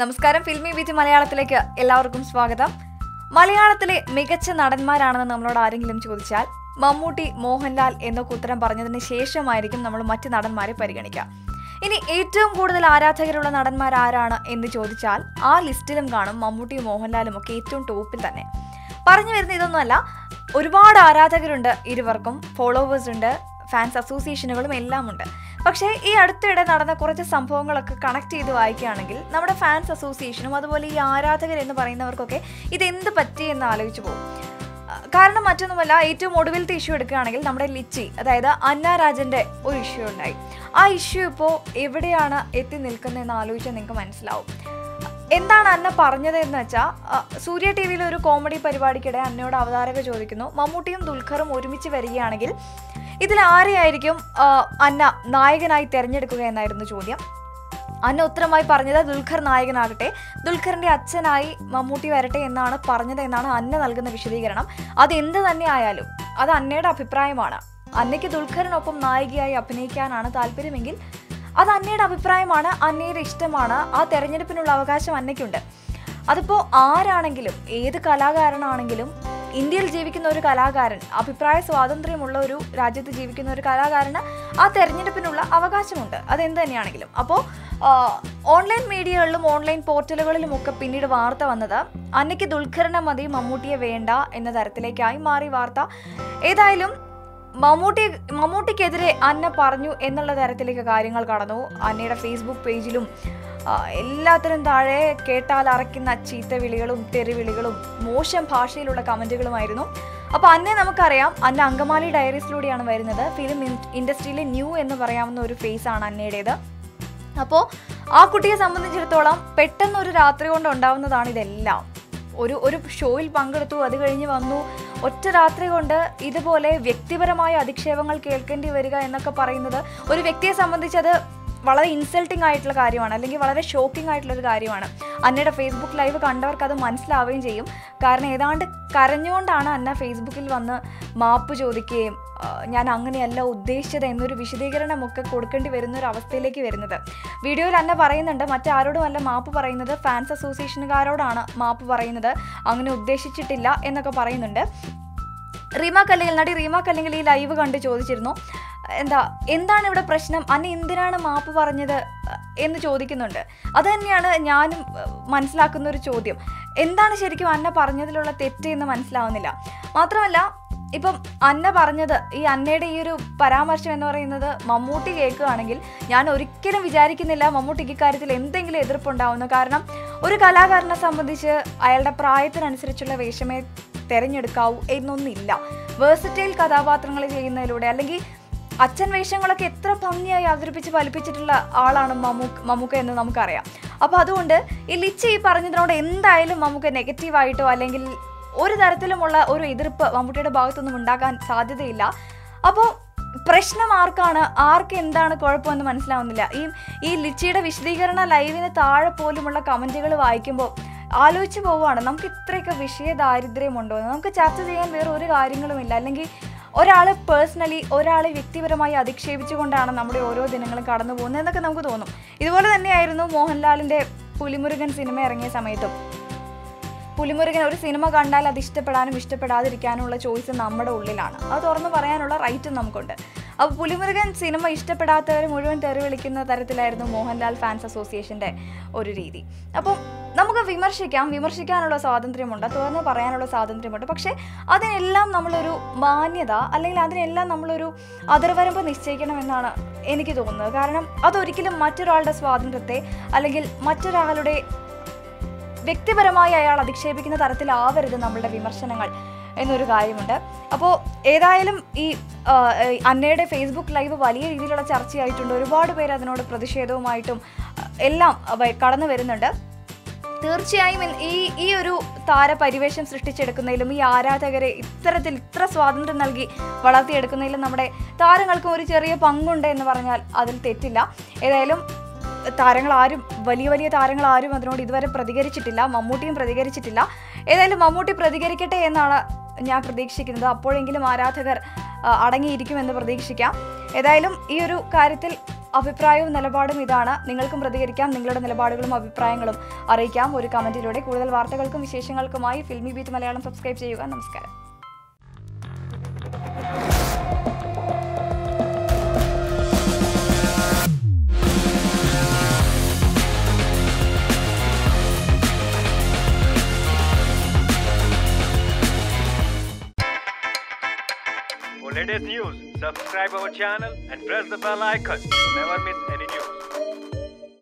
നമസ്കാരം. ഫിൽമി വിധി മലയാളത്തിലേക്ക് എല്ലാവർക്കും സ്വാഗതം. മലയാളത്തിലെ മികച്ച നടന്മാരാണെന്ന് നമ്മളോട് ആരെങ്കിലും ചോദിച്ചാൽ മമ്മൂട്ടി മോഹൻലാൽ എന്നൊക്കെ ഉത്തരം പറഞ്ഞതിന് ശേഷമായിരിക്കും നമ്മൾ മറ്റ് നടന്മാരെ പരിഗണിക്കുക. ഇനി ഏറ്റവും കൂടുതൽ ആരാധകരുള്ള നടന്മാർ ആരാണ് എന്ന് ചോദിച്ചാൽ ആ ലിസ്റ്റിലും കാണും മമ്മൂട്ടിയും മോഹൻലാലും ഒക്കെ ഏറ്റവും ടോപ്പിൽ തന്നെ. പറഞ്ഞു വരുന്ന ഇതൊന്നുമല്ല. ഒരുപാട് ആരാധകരുണ്ട് ഇരുവർക്കും. ഫോളോവേഴ്സ് ഉണ്ട് ഫാൻസ് അസോസിയേഷനുകളും എല്ലാം ഉണ്ട് പക്ഷേ ഈ അടുത്തിടെ നടന്ന കുറച്ച് സംഭവങ്ങളൊക്കെ കണക്ട് ചെയ്ത് വായിക്കുകയാണെങ്കിൽ നമ്മുടെ ഫാൻസ് അസോസിയേഷനും അതുപോലെ ഈ ആരാധകർ എന്ന് പറയുന്നവർക്കൊക്കെ ഇത് എന്ത് പറ്റി എന്ന് ആലോചിച്ചു പോകും. കാരണം മറ്റൊന്നുമല്ല ഏറ്റവും ഒടുവിലത്തെ ഇഷ്യൂ എടുക്കുകയാണെങ്കിൽ നമ്മുടെ ലിച്ചി അതായത് അന്ന രാജന്റെ ഒരു ഇഷ്യൂ ഉണ്ടായി. ആ ഇഷ്യൂ ഇപ്പോൾ എവിടെയാണ് എത്തി നിൽക്കുന്നതെന്ന് ആലോചിച്ചാൽ നിങ്ങൾക്ക് മനസ്സിലാവും. എന്താണ് അന്ന പറഞ്ഞത് എന്ന് വെച്ചാൽ സൂര്യ ടി വിയിലെ ഒരു കോമഡി പരിപാടിക്കിടെ അന്നയോട് അവതാരക ചോദിക്കുന്നു. മമ്മൂട്ടിയും ദുൽഖറും ഒരുമിച്ച് വരികയാണെങ്കിൽ ഇതിൽ ആരെയായിരിക്കും അന്ന നായകനായി തിരഞ്ഞെടുക്കുക എന്നായിരുന്നു ചോദ്യം. അന്ന ഉത്തരമായി പറഞ്ഞത് ദുൽഖർ നായകനാകട്ടെ. ദുൽഖറിന്റെ അച്ഛനായി മമ്മൂട്ടി വരട്ടെ എന്നാണ് പറഞ്ഞത് എന്നാണ് അന്ന നൽകുന്ന വിശദീകരണം. അത് എന്ത് തന്നെ ആയാലും അത് അന്നയുടെ അഭിപ്രായമാണ്. അന്നയ്ക്ക് ദുൽഖറിനൊപ്പം നായികയായി അഭിനയിക്കാനാണ് താല്പര്യമെങ്കിൽ അത് അന്നയുടെ അഭിപ്രായമാണ് അന്നയുടെ ഇഷ്ടമാണ്. ആ തെരഞ്ഞെടുപ്പിനുള്ള അവകാശം അന്നയ്ക്കുണ്ട്. അതിപ്പോൾ ആരാണെങ്കിലും ഏത് കലാകാരനാണെങ്കിലും ഇന്ത്യയിൽ ജീവിക്കുന്ന ഒരു കലാകാരൻ അഭിപ്രായ സ്വാതന്ത്ര്യമുള്ള ഒരു രാജ്യത്ത് ജീവിക്കുന്ന ഒരു കലാകാരന് ആ തെരഞ്ഞെടുപ്പിനുള്ള അവകാശമുണ്ട്. അതെന്ത് തന്നെയാണെങ്കിലും. അപ്പോൾ ഓൺലൈൻ മീഡിയകളിലും ഓൺലൈൻ പോർട്ടലുകളിലും ഒക്കെ പിന്നീട് വാർത്ത വന്നത് അന്നയ്ക്ക് ദുൽഖറിനെ മതി മമ്മൂട്ടിയെ വേണ്ട എന്ന തരത്തിലേക്കായി മാറി വാർത്ത. ഏതായാലും മമ്മൂട്ടി മമ്മൂട്ടിക്കെതിരെ അന്ന പറഞ്ഞു എന്നുള്ള തരത്തിലേക്ക് കാര്യങ്ങൾ കടന്നു. അന്നയുടെ ഫേസ്ബുക്ക് പേജിലും എല്ലാത്തിനും താഴെ കേട്ടാൽ അറയ്ക്കുന്ന ചീത്തവിളികളും തെറിവിളികളും മോശം ഭാഷയിലുള്ള കമന്റുകളുമായിരുന്നു അപ്പോൾ അന്നെ നമുക്കറിയാം അന്ന അങ്കമാലി ഡയറീസിലൂടെയാണ് വരുന്നത്. ഫിലിം ഇൻഡസ്ട്രിയിലെ ന്യൂ എന്ന് പറയാവുന്ന ഒരു ഫേസ് ആണ് അന്നയുടേത്. അപ്പോൾ ആ കുട്ടിയെ സംബന്ധിച്ചിടത്തോളം പെട്ടെന്ന് ഒരു രാത്രി കൊണ്ട് ഉണ്ടാവുന്നതാണ് ഇതെല്ലാം. ഒരു ഒരു ഷോയിൽ പങ്കെടുത്തു അത് കഴിഞ്ഞ് വന്നു. ഒറ്റ രാത്രി കൊണ്ട് ഇതുപോലെ വ്യക്തിപരമായ അധിക്ഷേപങ്ങൾ കേൾക്കേണ്ടി വരിക എന്നൊക്കെ പറയുന്നത് ഒരു വ്യക്തിയെ സംബന്ധിച്ച് അത് വളരെ ഇൻസൾട്ടിംഗ് ആയിട്ടുള്ള കാര്യമാണ് അല്ലെങ്കിൽ വളരെ ഷോക്കിംഗ് ആയിട്ടുള്ള ഒരു കാര്യമാണ്. അന്നയുടെ ഫേസ്ബുക്ക് ലൈവ് കണ്ടവർക്ക് അത് മനസ്സിലാവുകയും ചെയ്യും. കാരണം ഏതാണ്ട് കരഞ്ഞുകൊണ്ടാണ് അന്ന ഫേസ്ബുക്കിൽ വന്ന് മാപ്പ് ചോദിക്കുകയും ഞാൻ അങ്ങനെയല്ല ഉദ്ദേശിച്ചത് എന്നൊരു വിശദീകരണമൊക്കെ കൊടുക്കേണ്ടി വരുന്ന ഒരു അവസ്ഥയിലേക്ക് വരുന്നത്. വീഡിയോയിൽ അന്ന പറയുന്നുണ്ട് മറ്റാരോടും അല്ല മാപ്പ് പറയുന്നത് ഫാൻസ് അസോസിയേഷനുകാരോടാണ് മാപ്പ് പറയുന്നത് അങ്ങനെ ഉദ്ദേശിച്ചിട്ടില്ല എന്നൊക്കെ പറയുന്നുണ്ട്. റീമ കല്ലിങ്ങൽ നടി റീമ കല്ലിങ്ങൽ ഈ ലൈവ് കണ്ട് ചോദിച്ചിരുന്നു. എന്താ എന്താണ് ഇവിടെ പ്രശ്നം? അന്ന് എന്തിനാണ് മാപ്പ് പറഞ്ഞത് എന്ന് ചോദിക്കുന്നുണ്ട്. അത് തന്നെയാണ് ഞാനും മനസ്സിലാക്കുന്ന ഒരു ചോദ്യം. എന്താണ് ശരിക്കും അന്ന പറഞ്ഞതിലുള്ള തെറ്റ് എന്ന് മനസ്സിലാവുന്നില്ല. മാത്രമല്ല ഇപ്പം അന്ന പറഞ്ഞത് ഈ അന്നയുടെ ഈ ഒരു പരാമർശം എന്ന് പറയുന്നത് മമ്മൂട്ടി കേൾക്കുകയാണെങ്കിൽ ഞാൻ ഒരിക്കലും വിചാരിക്കുന്നില്ല മമ്മൂട്ടിക്ക് ഇക്കാര്യത്തിൽ എന്തെങ്കിലും എതിർപ്പുണ്ടാവുന്നു കാരണം ഒരു കലാകാരനെ സംബന്ധിച്ച് അയാളുടെ പ്രായത്തിനനുസരിച്ചുള്ള വേഷമേ തിരഞ്ഞെടുക്കാവൂ എന്നൊന്നില്ല. വേഴ്സറ്റൈൽ കഥാപാത്രങ്ങൾ ചെയ്യുന്നതിലൂടെ അല്ലെങ്കിൽ അച്ഛൻ വേഷങ്ങളൊക്കെ എത്ര ഭംഗിയായി അവതരിപ്പിച്ച് ഫലിപ്പിച്ചിട്ടുള്ള ആളാണ് മമ്മൂക്ക് മമ്മൂക്ക എന്ന് നമുക്കറിയാം. അപ്പോൾ അതുകൊണ്ട് ഈ ലിച്ച ഈ പറഞ്ഞതിനോട് എന്തായാലും നമുക്ക് നെഗറ്റീവായിട്ടോ അല്ലെങ്കിൽ ഒരു തരത്തിലുമുള്ള ഒരു എതിർപ്പ് മമ്മൂട്ടിയുടെ ഭാഗത്തൊന്നും ഉണ്ടാക്കാൻ സാധ്യതയില്ല. അപ്പോൾ പ്രശ്നം ആർക്കാണ്? ആർക്ക് എന്താണ് കുഴപ്പമെന്ന് മനസ്സിലാവുന്നില്ല. ഈ ഈ ലിച്ചിയുടെ വിശദീകരണ ലൈവിന് താഴെ പോലുമുള്ള കമന്റുകൾ വായിക്കുമ്പോൾ ആലോചിച്ച് പോവുകയാണ്. നമുക്ക് ഇത്രയൊക്കെ വിഷയ ദാരിദ്ര്യമുണ്ടോ നമുക്ക് ചർച്ച ചെയ്യാൻ വേറെ ഒരു കാര്യങ്ങളുമില്ല. അല്ലെങ്കിൽ ഒരാൾ പേഴ്സണലി ഒരാളെ വ്യക്തിപരമായി അധിക്ഷേപിച്ചുകൊണ്ടാണ് നമ്മുടെ ഓരോ ദിനങ്ങളും കടന്നു പോകുന്നത് എന്നൊക്കെ നമുക്ക് തോന്നും. ഇതുപോലെ തന്നെയായിരുന്നു മോഹൻലാലിന്റെ പുലിമുരുകൻ സിനിമ ഇറങ്ങിയ സമയത്തും. പുലിമുരുകൻ ഒരു സിനിമ കണ്ടാൽ അത് ഇഷ്ടപ്പെടാനും ഇഷ്ടപ്പെടാതിരിക്കാനുള്ള ചോയ്സ് നമ്മുടെ ഉള്ളിലാണ്. അത് തുറന്നു പറയാനുള്ള റൈറ്റും നമുക്കുണ്ട്. അപ്പോൾ പുലിമുരുകൻ സിനിമ ഇഷ്ടപ്പെടാത്തവർ മുഴുവൻ തെറി വിളിക്കുന്ന തരത്തിലായിരുന്നു മോഹൻലാൽ ഫാൻസ് അസോസിയേഷന്റെ ഒരു രീതി. അപ്പോൾ നമുക്ക് വിമർശിക്കാം. വിമർശിക്കാനുള്ള സ്വാതന്ത്ര്യമുണ്ട്. തുറന്ന് പറയാനുള്ള സ്വാതന്ത്ര്യമുണ്ട്. പക്ഷേ അതിനെല്ലാം നമ്മളൊരു മാന്യത അല്ലെങ്കിൽ അതിനെല്ലാം നമ്മളൊരു അതിർവരമ്പ് നിശ്ചയിക്കണമെന്നാണ് എനിക്ക് തോന്നുന്നത്. കാരണം അതൊരിക്കലും മറ്റൊരാളുടെ സ്വാതന്ത്ര്യത്തെ അല്ലെങ്കിൽ മറ്റൊരാളുടെ വ്യക്തിപരമായി അയാൾ അധിക്ഷേപിക്കുന്ന തരത്തിലാവരുത് നമ്മളുടെ വിമർശനങ്ങൾ. എന്നൊരു കാര്യമുണ്ട്. അപ്പോൾ ഏതായാലും ഈ അന്നയുടെ ഫേസ്ബുക്ക് ലൈവ് വലിയ രീതിയിലുള്ള ചർച്ചയായിട്ടുണ്ട്. ഒരുപാട് പേര് അതിനോട് പ്രതിഷേധവുമായിട്ടും എല്ലാം കടന്നു വരുന്നുണ്ട്. തീർച്ചയായും ഈ ഈ ഒരു താരപരിവേഷം സൃഷ്ടിച്ചെടുക്കുന്നതിലും ഈ ആരാധകരെ ഇത്തരത്തിൽ ഇത്ര സ്വാതന്ത്ര്യം നൽകി വളർത്തിയെടുക്കുന്നതിലും നമ്മുടെ താരങ്ങൾക്കും ഒരു ചെറിയ പങ്കുണ്ട് എന്ന് പറഞ്ഞാൽ അതിൽ തെറ്റില്ല. ഏതായാലും താരങ്ങൾ ആരും വലിയ വലിയ താരങ്ങൾ ആരും അതിനോട് ഇതുവരെ പ്രതികരിച്ചിട്ടില്ല. മമ്മൂട്ടിയും പ്രതികരിച്ചിട്ടില്ല. ഏതായാലും മമ്മൂട്ടി പ്രതികരിക്കട്ടെ എന്നാണ് ഞാൻ പ്രതീക്ഷിക്കുന്നത്. അപ്പോഴെങ്കിലും ആരാധകർ അടങ്ങിയിരിക്കുമെന്ന് പ്രതീക്ഷിക്കാം. ഏതായാലും ഈ ഒരു കാര്യത്തിൽ അഭിപ്രായവും നിലപാടും ഇതാണ്. നിങ്ങൾക്കും പ്രതികരിക്കാം. നിങ്ങളുടെ നിലപാടുകളും അഭിപ്രായങ്ങളും അറിയിക്കാം. ഒരു കമന്റിലൂടെ കൂടുതൽ വാർത്തകൾക്കും വിശേഷങ്ങൾക്കുമായി ഫിൽമി ബീറ്റ് മലയാളം സബ്സ്ക്രൈബ് ചെയ്യുക. നമസ്കാരം. Latest news, subscribe our channel and press the bell icon. Never miss any